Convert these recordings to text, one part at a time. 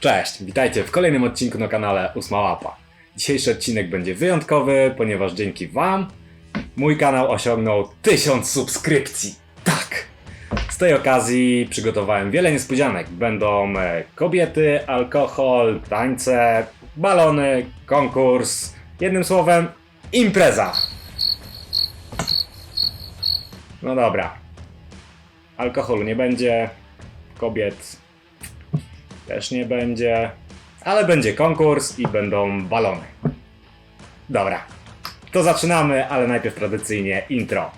Cześć, witajcie w kolejnym odcinku na kanale Ósma Łapa. Dzisiejszy odcinek będzie wyjątkowy, ponieważ dzięki Wam mój kanał osiągnął 1000 subskrypcji. Tak! Z tej okazji przygotowałem wiele niespodzianek. Będą e, kobiety, alkohol, tańce, balony, konkurs. Jednym słowem, impreza. No dobra. Alkoholu nie będzie, kobiet też nie będzie, ale będzie konkurs i będą balony. Dobra, to zaczynamy, ale najpierw tradycyjnie intro.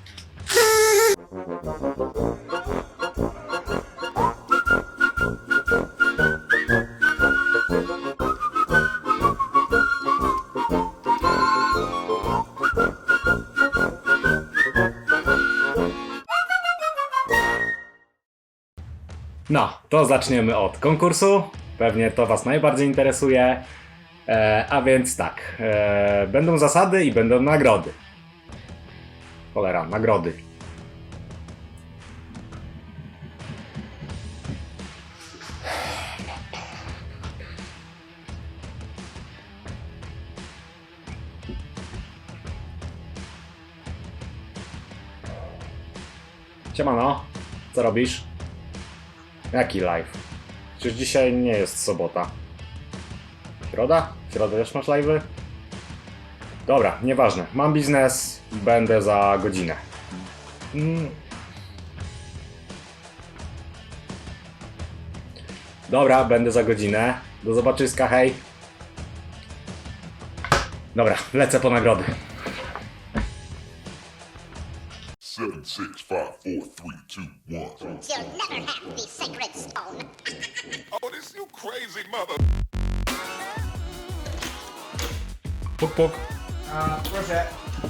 To zaczniemy od konkursu. Pewnie to Was najbardziej interesuje. E, a więc tak, e, będą zasady i będą nagrody. Cholera, nagrody. Siemano, co robisz? Jaki live? Przecież dzisiaj nie jest sobota. Środa? W środę też masz live'y? Dobra, nieważne. Mam biznes, będę za godzinę. Mm. Dobra, będę za godzinę. Do zobaczyska, hej. Dobra, lecę po nagrody. Puk, puk. A, proszę.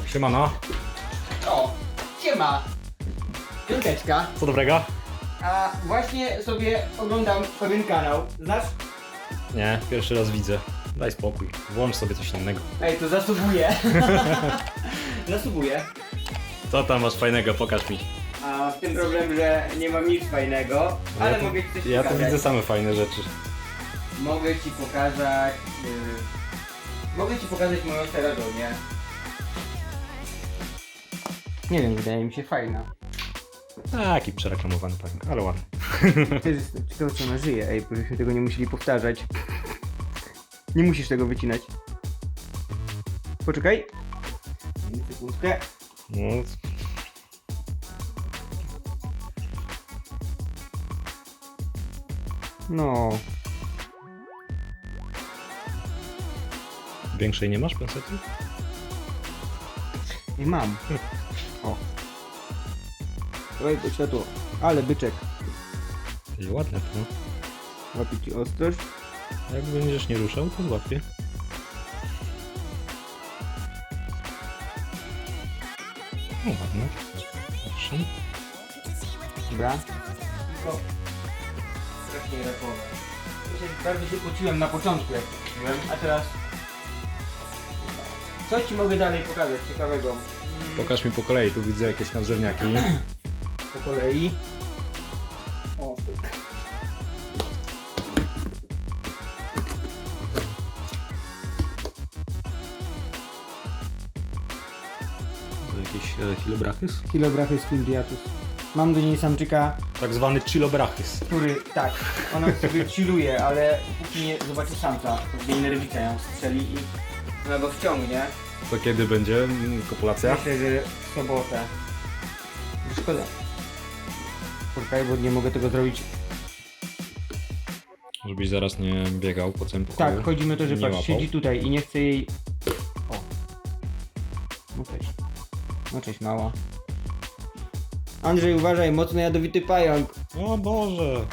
Siemano. O, siema. Piąteczka. Co dobrego? A właśnie sobie oglądam pewien kanał. Znasz? Nie, pierwszy raz widzę. Daj spokój. Włącz sobie coś innego. Ej, to zasubuję. zasubuję. Co tam masz fajnego? Pokaż mi. A w tym problem, że nie mam nic fajnego, ale ja mogę ci coś ja pokazać. widzę same fajne rzeczy. Mogę ci pokazać... Yy... Mogę ci pokazać moją teradonię. Nie wiem, wydaje mi się fajna. Taki przereklamowany pająk, ale ładny. Też jestem ciekaw, co ona żyje. Ej, żebyśmy tego nie musieli powtarzać. Nie musisz tego wycinać. Poczekaj. Sekundkę. No, No. Większej nie masz pensety? I mam. O. Dawaj to światło. Ale byczek. Ej, ładne to. Łapie ci ostrość. Jak będziesz nie ruszał, to złapię. No ładne. Proszę. Dobra. Tylko strasznie rapowe. Ja się bardzo się pociłem na początku jak byłem, a teraz... Co ci mogę dalej pokazać ciekawego? Pokaż mi po kolei, tu widzę jakieś nadrzewniaki. Po kolei. O, To jakieś e, chilobrachys? kilografy z Findiatus. Mam do niej samczyka, Tak zwany chilobrachys. który tak, ona sobie chilluje, ale póki nie zobaczy samca, to jej nerwica ją strzeli i ona go wciągnie. To kiedy będzie mm, kopulacja? Myślę, że w sobotę. Szkoda. Poczekaj, bo nie mogę tego zrobić. Żebyś zaraz nie biegał po pokoju. Tak, chodzi mi o to, że nie patrz, łapał. siedzi tutaj i nie chce jej... O. No cześć. No cześć, mała. Andrzej, uważaj, mocno jadowity pająk. O Boże!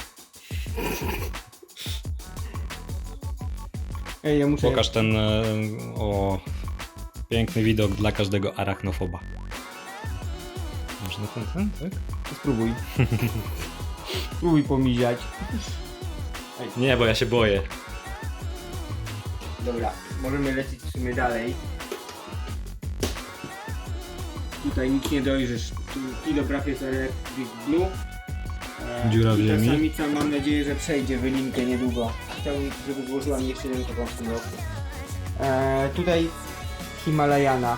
Ej, ja muszę... Pokaż ten e, o piękny widok dla każdego arachnofoba. Można ten, ten, tak? Spróbuj. Spróbuj pomiziać. Nie, bo ja się boję. Dobra, możemy lecieć w sumie dalej. Tutaj nic nie dojrzysz. Tu jest Electric Blue. E, Dziura w i ziemi. Ta samica mam nadzieję, że przejdzie wylinkę niedługo. Chciałbym, żeby złożyła mi jeszcze jeden kokon w tym roku. E, tutaj Himalajana.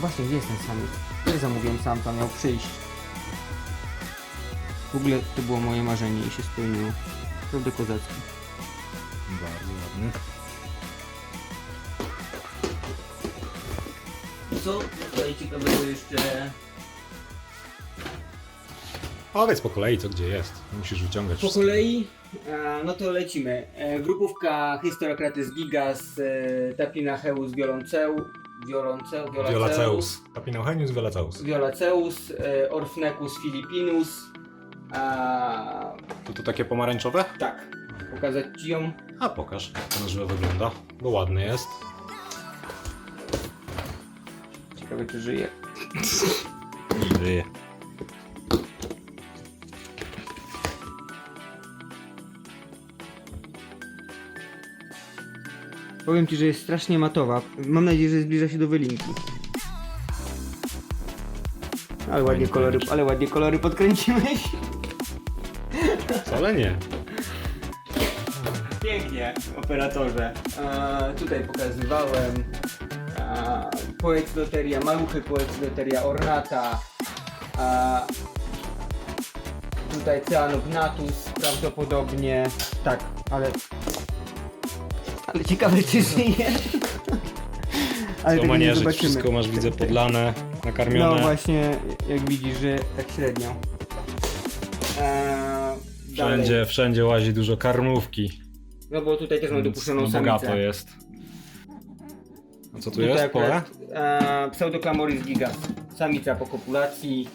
Właśnie, gdzie jest ten samiec? Nie zamówiłem sam, tam miał przyjść. W ogóle to było moje marzenie i się spełniło. Prawda kozacki. Bardzo ładny. Co tutaj ciekawego jeszcze? Powiedz po kolei, co gdzie jest. Musisz wyciągać Po kolei, e, no to lecimy. E, grupówka Historiokrates Gigas, e, Tapinacheus Violonceu, Violonceu, Violaceus. Tapinochenius Violaceus. Violaceus, e, Orfnecus Filipinus. A, To to takie pomarańczowe? tak, pokazać ci ją. A pokaż, jak to na żywo wygląda. Bo ładny jest. Ciekawe czy żyje. Żyje. Powiem ci, że jest strasznie matowa. Mam nadzieję, że zbliża się do wylinki. Ale ładnie kolory, ale ładnie kolory podkręciłeś. Wcale nie. Pięknie, operatorze. E, tutaj pokazywałem e, Poet Loteria Maluchy, Poet Loteria Ornata. E, tutaj Cyanoognatus prawdopodobnie. Tak, ale... Ale ciekawe czy żyje. Ale Co tego ma nie nie żyć, zobaczymy. wszystko masz widzę podlane, nakarmione. No właśnie, jak widzisz, że tak średnio. E, dalej. Wszędzie, wszędzie łazi dużo karmówki. No bo tutaj też mam Więc dopuszczoną no, samicę. bogato jest. A co tu Tutaj jest? Pole? akurat, E, Pseudoclamoris gigas, samica po kopulacji.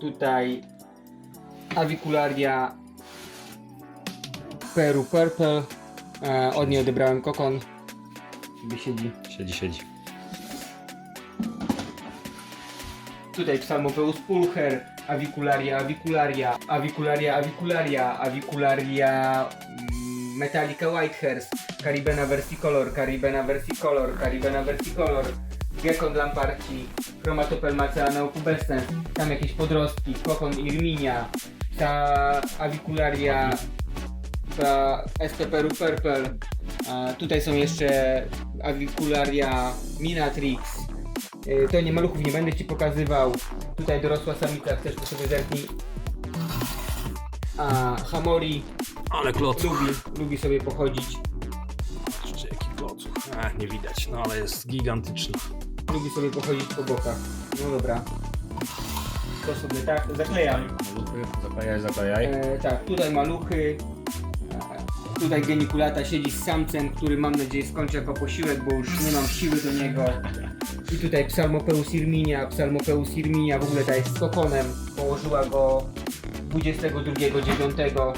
Tutaj Avicularia Peru Purple. E, od niej odebrałem kokon. Sobie siedzi. Siedzi, siedzi. Tutaj Psalmopeus pulcher, Avicularia Avicularia, Avicularia Avicularia, Avicularia mm, Metallica Whitehurst, Caribena Versicolor, Caribena Versicolor, Caribena Versicolor, Gekon Lamparci, Chromatopelmacea pubescens, tam jakieś podrostki, Kokon Irminia, ta Avicularia, ta SPP Purple, a tutaj są jeszcze Avicularia Minatrix, Y, To nie maluchów nie będę ci pokazywał. Tutaj dorosła samica, chcesz to sobie zerknij. A Hamori Ale kloc. lubi, lubi sobie pochodzić. Patrzcie jaki kloc. A, nie widać, no ale jest gigantyczny. Lubi sobie pochodzić po bokach. No dobra. To sobie tak, zaklejam. Zaklejaj, zaklejaj. E, tak, tutaj maluchy. Tutaj genikulata siedzi z samcem, który mam nadzieję skończy jako posiłek, bo już nie mam siły do niego. I tutaj Psalmopeus Irminia, Psalmopeus Irminia w ogóle ta jest kokonem. Położyła go 22.9,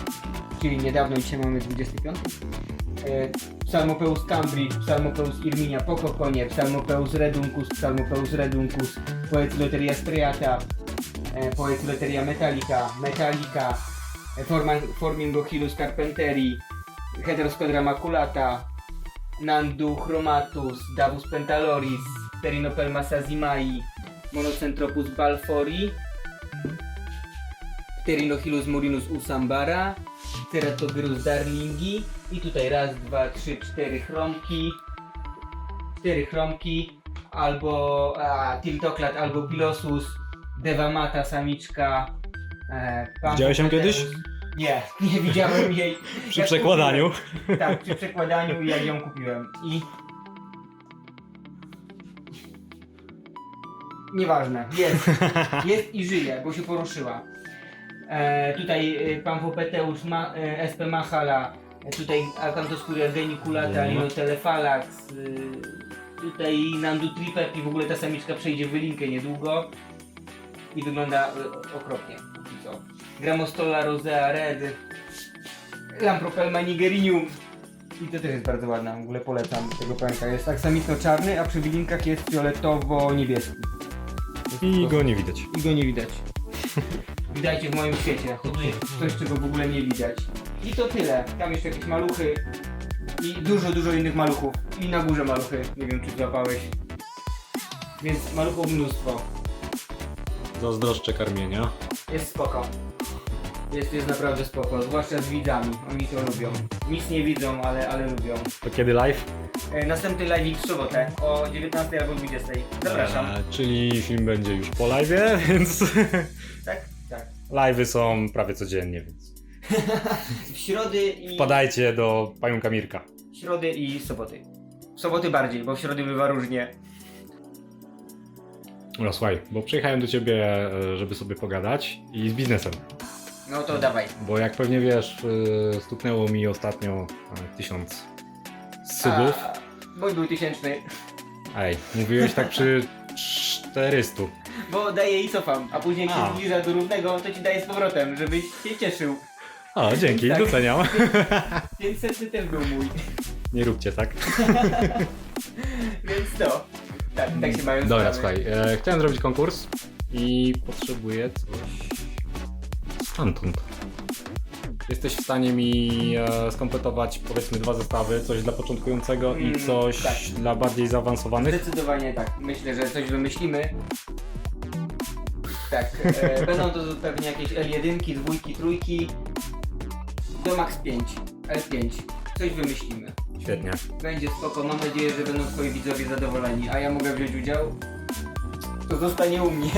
czyli niedawno, dzisiaj mamy 25. E, Psalmopeus Cambridge, Psalmopeus Irminia po kokonie, Psalmopeus Reduncus, Psalmopeus Reduncus, Poeciloteria striata, e, Poeciloteria metallica, Metallica, e, Formingochilus carpenteri, Heterosquadra maculata, Nandu chromatus, Davus pentaloris, Pterinopelma sazimai, Monocentropus balfori, Pterinochilus murinus usambara, Ceratogyrus darlingi i tutaj raz, dwa, trzy, cztery chromki, cztery chromki, albo a, Tiltoklat, albo Pilosus, Devamata samiczka. E, Widziałeś ją kiedyś? Nie, nie widziałem jej. Przy Jak przekładaniu. Kupiłem, tak, przy przekładaniu jak ją kupiłem. I Nieważne, jest. Jest i żyje, bo się poruszyła. E, tutaj e, Pamphopeteus ma, e, SP Machala, e, tutaj Acanthoscuria geniculata. Linotelefalax, e, tutaj Nandu Tripep i w ogóle ta samiczka przejdzie w wylinkę niedługo i wygląda okropnie. Gramostola rosea red, Lampropelma nigerinium i to też jest bardzo ładna, w ogóle polecam tego pęka. Jest aksamitno-czarny, a przy wilinkach jest fioletowo-niebieski. I go nie widać. i go nie widać. Widajcie w moim świecie. Hoduje coś, czego w ogóle nie widać. I to tyle. Tam jeszcze jakieś maluchy. I dużo, dużo innych maluchów. I na górze maluchy. Nie wiem, czy złapałeś. Więc maluchów mnóstwo. Zazdroszczę karmienia. Jest spoko. Jest, jest naprawdę spoko, zwłaszcza z widzami. Oni to lubią. Nic nie widzą, ale, ale lubią. To kiedy live? E, następny live w sobotę o 19 albo 20. Zapraszam. E, czyli film będzie już po live, więc Tak? Tak. live'y są prawie codziennie, więc W środy i... wpadajcie do pająka Mirka. Środy i soboty. W soboty bardziej, bo w środy bywa różnie. No słuchaj, bo przyjechałem do ciebie, e, żeby sobie pogadać i z biznesem. No to dawaj. Bo jak pewnie wiesz, e, stuknęło mi ostatnio e, tysiąc subów. A, Mój był tysięczny. Ej, mówiłeś tak przy 400. Bo daję i cofam, a później jak A. się zbliża do równego, to ci daję z powrotem, żebyś się cieszył. O, dzięki, Tak. doceniam. 500 też był mój. Nie róbcie tak. Więc to. Tak, tak się mają Dobra, sprawy. słuchaj, e, chciałem zrobić konkurs i potrzebuję coś stamtąd. Jesteś w stanie mi e, skompletować powiedzmy dwa zestawy, coś dla początkującego i Mm, coś tak. dla bardziej zaawansowanych? Zdecydowanie tak. Myślę, że coś wymyślimy. Tak, e, będą to pewnie jakieś L1, dwójki, trójki. Do max 5, L5. Coś wymyślimy. Świetnie. Będzie spoko, mam nadzieję, że będą twoi widzowie zadowoleni, a ja mogę wziąć udział. To zostanie u mnie.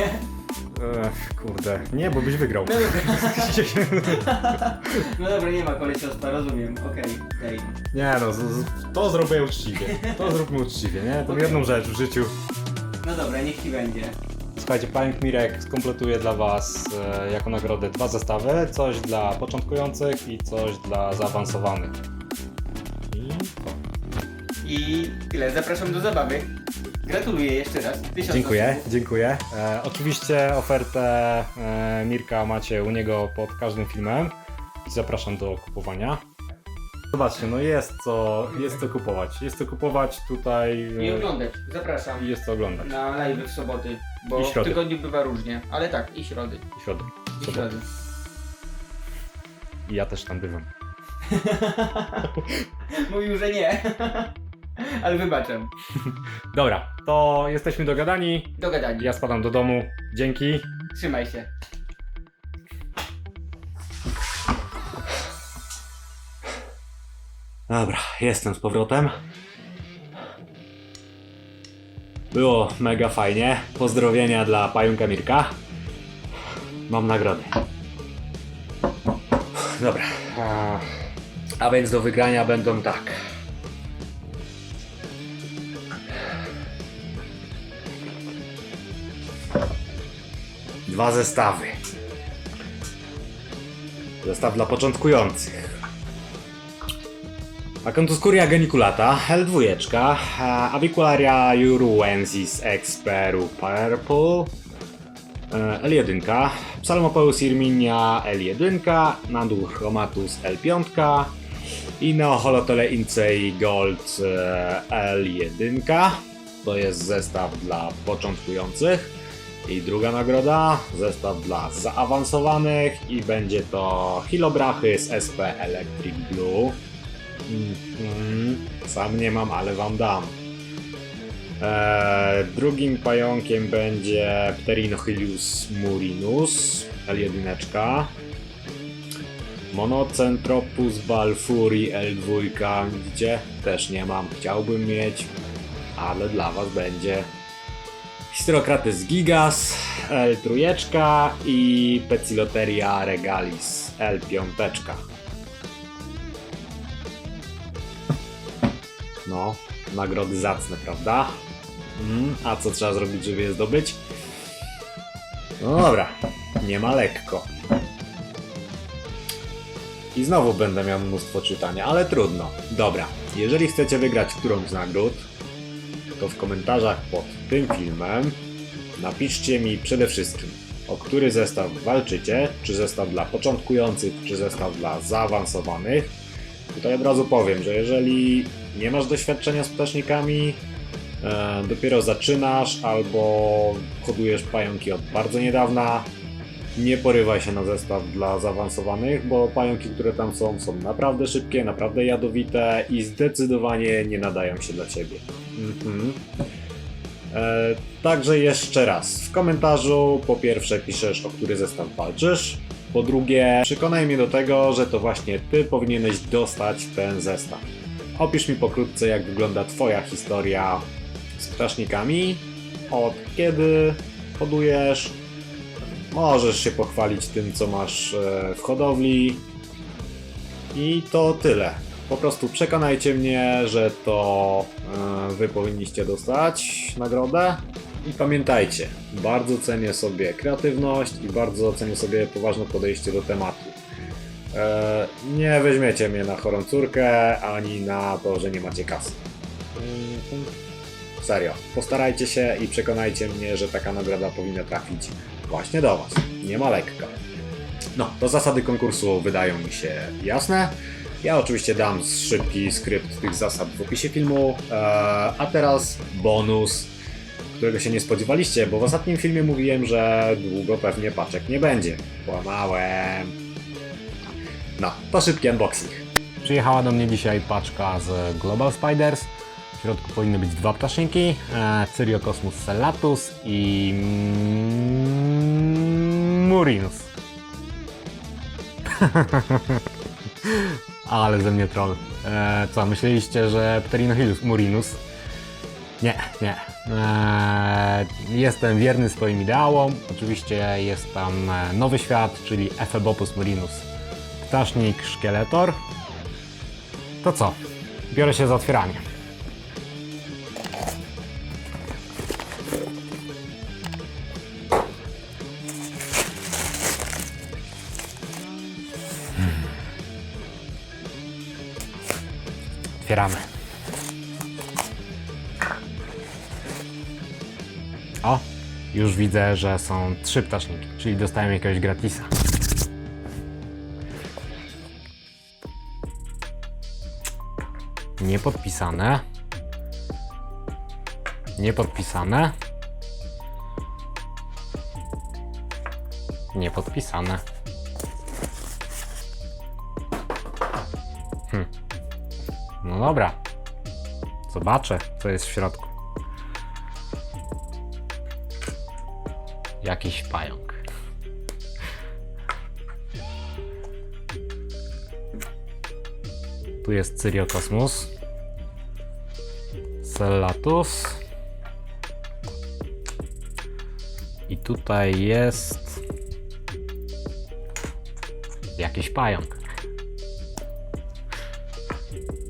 E, kurde, nie, bo byś wygrał. No dobra, no dobra nie ma kolesiostwa, rozumiem. Okej, okej. nie no, z, z, to zrobię uczciwie. To zróbmy uczciwie, nie? To Okej. jedną rzecz w życiu. No dobra, niech ci będzie. Słuchajcie, Pająk Mirek skompletuje dla Was e, jako nagrodę dwa zestawy. Coś dla początkujących i coś dla zaawansowanych. I? I tyle, zapraszam do zabawy. Gratuluję jeszcze raz. Tysiąc Dziękuję, osób. dziękuję. E, oczywiście ofertę e, Mirka macie u niego pod każdym filmem. Zapraszam do kupowania. Zobaczcie, no jest co, jest co kupować. Jest co kupować tutaj I e, oglądać, zapraszam. i jest co oglądać. Na live w soboty, bo I w środy. tygodniu bywa różnie. Ale tak, i środy. I środy. I środy. I ja też tam bywam. Mówił, że nie. Ale wybaczam. Dobra, to jesteśmy dogadani. Dogadani. Ja spadam do domu. Dzięki. Trzymaj się. Dobra, jestem z powrotem. Było mega fajnie. Pozdrowienia dla pająka Mirka. Mam nagrodę. Dobra. A więc do wygrania będą tak. Dwa zestawy. Zestaw dla początkujących. Acantoscuria geniculata, L2, e, Avicularia Uruensis Experu Purple, e, L1, Psalmopoeus irminia L1, Nandur chromatus L5 i Neoholotele incei Gold e, L1. To jest zestaw dla początkujących. I druga nagroda, zestaw dla zaawansowanych i będzie to Hilobrachy z SP Electric Blue. Mhm. Sam nie mam, ale wam dam. Eee, drugim pająkiem będzie Pterinohylius murinus, L1. Monocentropus balfuri L2, widzicie? Też nie mam, chciałbym mieć, ale dla was będzie. Hysterocrates gigas, L3 i Peciloteria regalis, L5. No, nagrody zacne, prawda? Mm, a co trzeba zrobić, żeby je zdobyć? No dobra, nie ma lekko. I znowu będę miał mnóstwo czytania, ale trudno. Dobra, jeżeli chcecie wygrać którąś z nagród, to w komentarzach pod tym filmem napiszcie mi przede wszystkim, o który zestaw walczycie, czy zestaw dla początkujących, czy zestaw dla zaawansowanych. Tutaj od razu powiem, że jeżeli nie masz doświadczenia z ptasznikami, e, dopiero zaczynasz albo hodujesz pająki od bardzo niedawna, nie porywaj się na zestaw dla zaawansowanych, bo pająki, które tam są, są naprawdę szybkie, naprawdę jadowite i zdecydowanie nie nadają się dla ciebie. Mhm. E, także jeszcze raz, w komentarzu po pierwsze piszesz, o który zestaw walczysz, po drugie przekonaj mnie do tego, że to właśnie ty powinieneś dostać ten zestaw. Opisz mi pokrótce, jak wygląda twoja historia z ptasznikami, od kiedy hodujesz, możesz się pochwalić tym, co masz e, w hodowli i to tyle. Po prostu przekonajcie mnie, że to e, wy powinniście dostać nagrodę. I pamiętajcie, bardzo cenię sobie kreatywność i bardzo cenię sobie poważne podejście do tematu. E, nie weźmiecie mnie na chorą córkę, ani na to, że nie macie kasy. Mm, Serio, postarajcie się i przekonajcie mnie, że taka nagroda powinna trafić właśnie do Was. Nie ma lekko. No, to zasady konkursu wydają mi się jasne. Ja oczywiście dam szybki skrypt tych zasad w opisie filmu. Eee, a teraz bonus, którego się nie spodziewaliście, bo w ostatnim filmie mówiłem, że długo pewnie paczek nie będzie. Kłamałem. No, to szybki unboxing. Przyjechała do mnie dzisiaj paczka z Global Spiders. W środku powinny być dwa ptaszniki, e, Cyriocosmus cellatus i mm, Murinus. Ale ze mnie troll. E, co, myśleliście, że Pterinochilus Murinus? Nie, nie. E, jestem wierny swoim ideałom. Oczywiście jest tam e, nowy świat, czyli Ephebopus Murinus. Ptasznik Szkieletor. To co? Biorę się za otwieranie. Otwieramy. O, już widzę, że są trzy ptaszniki, czyli dostałem jakiegoś gratisa. Niepodpisane. Niepodpisane. Niepodpisane. No dobra. Zobaczę, co jest w środku. Jakiś pająk. Tu jest Cyriocosmus. Cellatus. I tutaj jest jakiś pająk.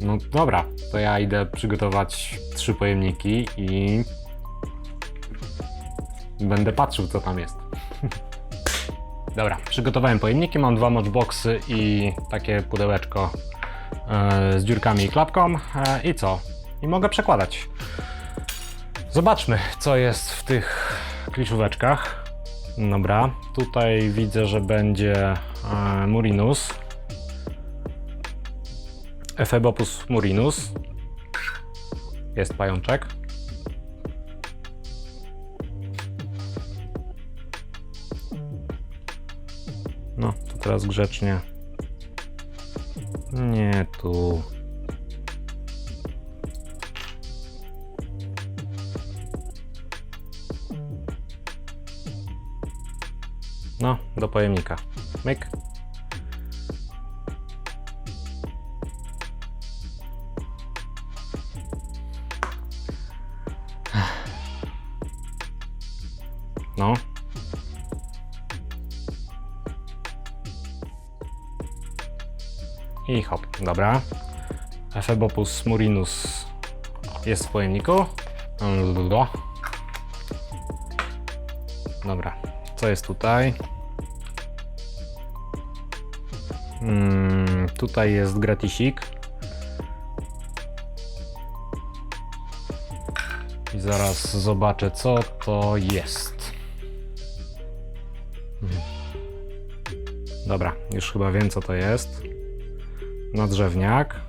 No dobra, to ja idę przygotować trzy pojemniki i będę patrzył co tam jest. Dobra, przygotowałem pojemniki, mam dwa matchboxy i takie pudełeczko e, z dziurkami i klapką e, i co? I mogę przekładać. Zobaczmy co jest w tych kliszóweczkach. Dobra, tutaj widzę, że będzie e, Murinus. Ephebopus murinus. Jest pajączek. No, to teraz grzecznie. Nie tu. No, do pojemnika. Myk. Dobra. Ephebopus murinus jest w pojemniku. Dobra, co jest tutaj? Mm, tutaj jest gratisik. I zaraz zobaczę, co to jest. Mhm. Dobra, już chyba wiem, co to jest. Nadrzewniak.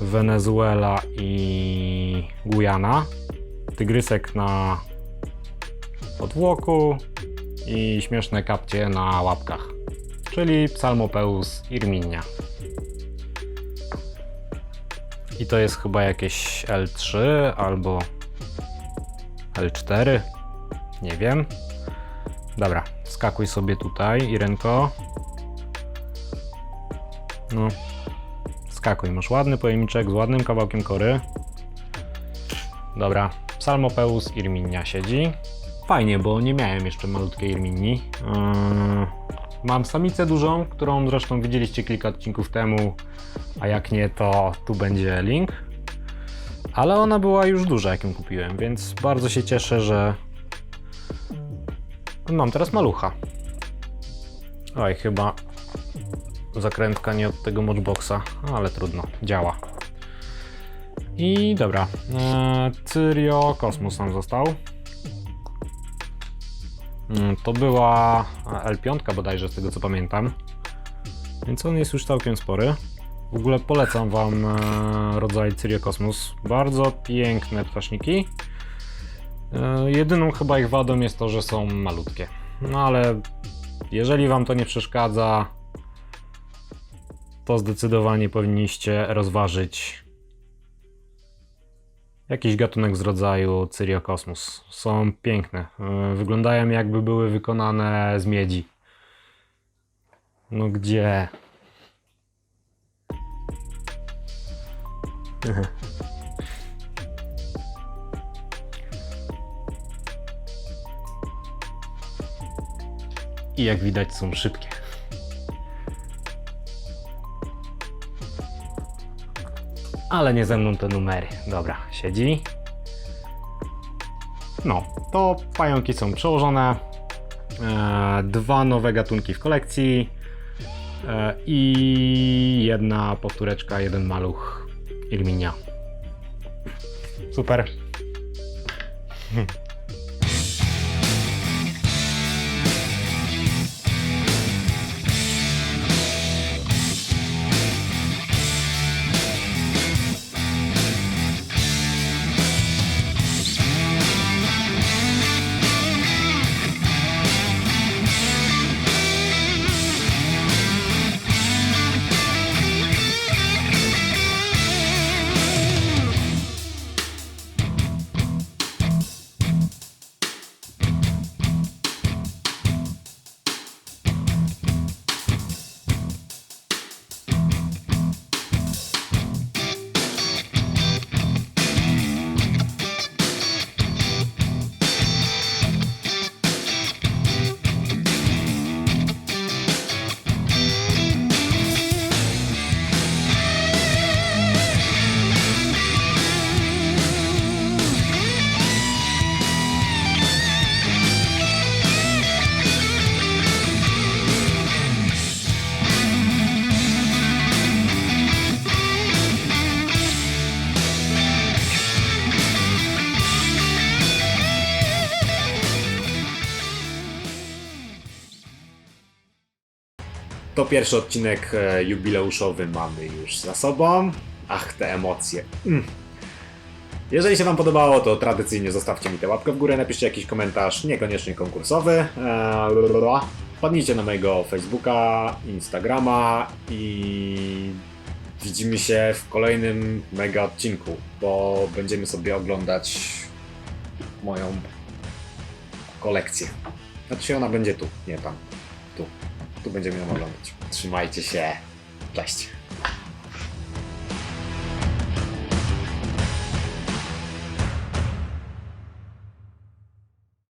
Wenezuela i Gujana. Tygrysek na podwłoku i śmieszne kapcie na łapkach. Czyli Psalmopeus irminia. I to jest chyba jakieś L3 albo L4. Nie wiem. Dobra, skakuj sobie tutaj, Irenko. No. Skakuj, masz ładny pojemniczek z ładnym kawałkiem kory. Dobra, Psalmopeus Irminia siedzi. Fajnie, bo nie miałem jeszcze malutkiej Irminii. Yy, mam samicę dużą, którą zresztą widzieliście kilka odcinków temu, a jak nie, to tu będzie link. Ale ona była już duża, jak ją kupiłem, więc bardzo się cieszę, że mam teraz malucha. Oj, chyba zakrętka nie od tego Matchboxa, ale trudno, działa. I dobra, e, Cyrio Kosmos nam został. Mm, To była L5 bodajże, z tego co pamiętam. Więc on jest już całkiem spory. W ogóle polecam Wam e, rodzaj Cyrio Kosmos. Bardzo piękne ptaszniki. E, jedyną chyba ich wadą jest to, że są malutkie. No ale jeżeli Wam to nie przeszkadza, to zdecydowanie powinniście rozważyć jakiś gatunek z rodzaju Cyriokosmus. Są piękne. Yy, Wyglądają jakby były wykonane z miedzi. No gdzie? I jak widać są szybkie. Ale nie ze mną te numery. Dobra, siedzi. No, to pająki są przełożone. E, dwa nowe gatunki w kolekcji. E, I jedna powtóreczka, jeden maluch Irminia. Super. To pierwszy odcinek e, jubileuszowy mamy już za sobą. Ach, te emocje. Mm. Jeżeli się Wam podobało, to tradycyjnie zostawcie mi tę łapkę w górę, napiszcie jakiś komentarz, niekoniecznie konkursowy. Eee, na mojego Facebooka, Instagrama i widzimy się w kolejnym mega odcinku, bo będziemy sobie oglądać moją kolekcję. Znaczy ona będzie tu, nie tam. Tu tu będziemy ją oglądać. Trzymajcie się. Cześć.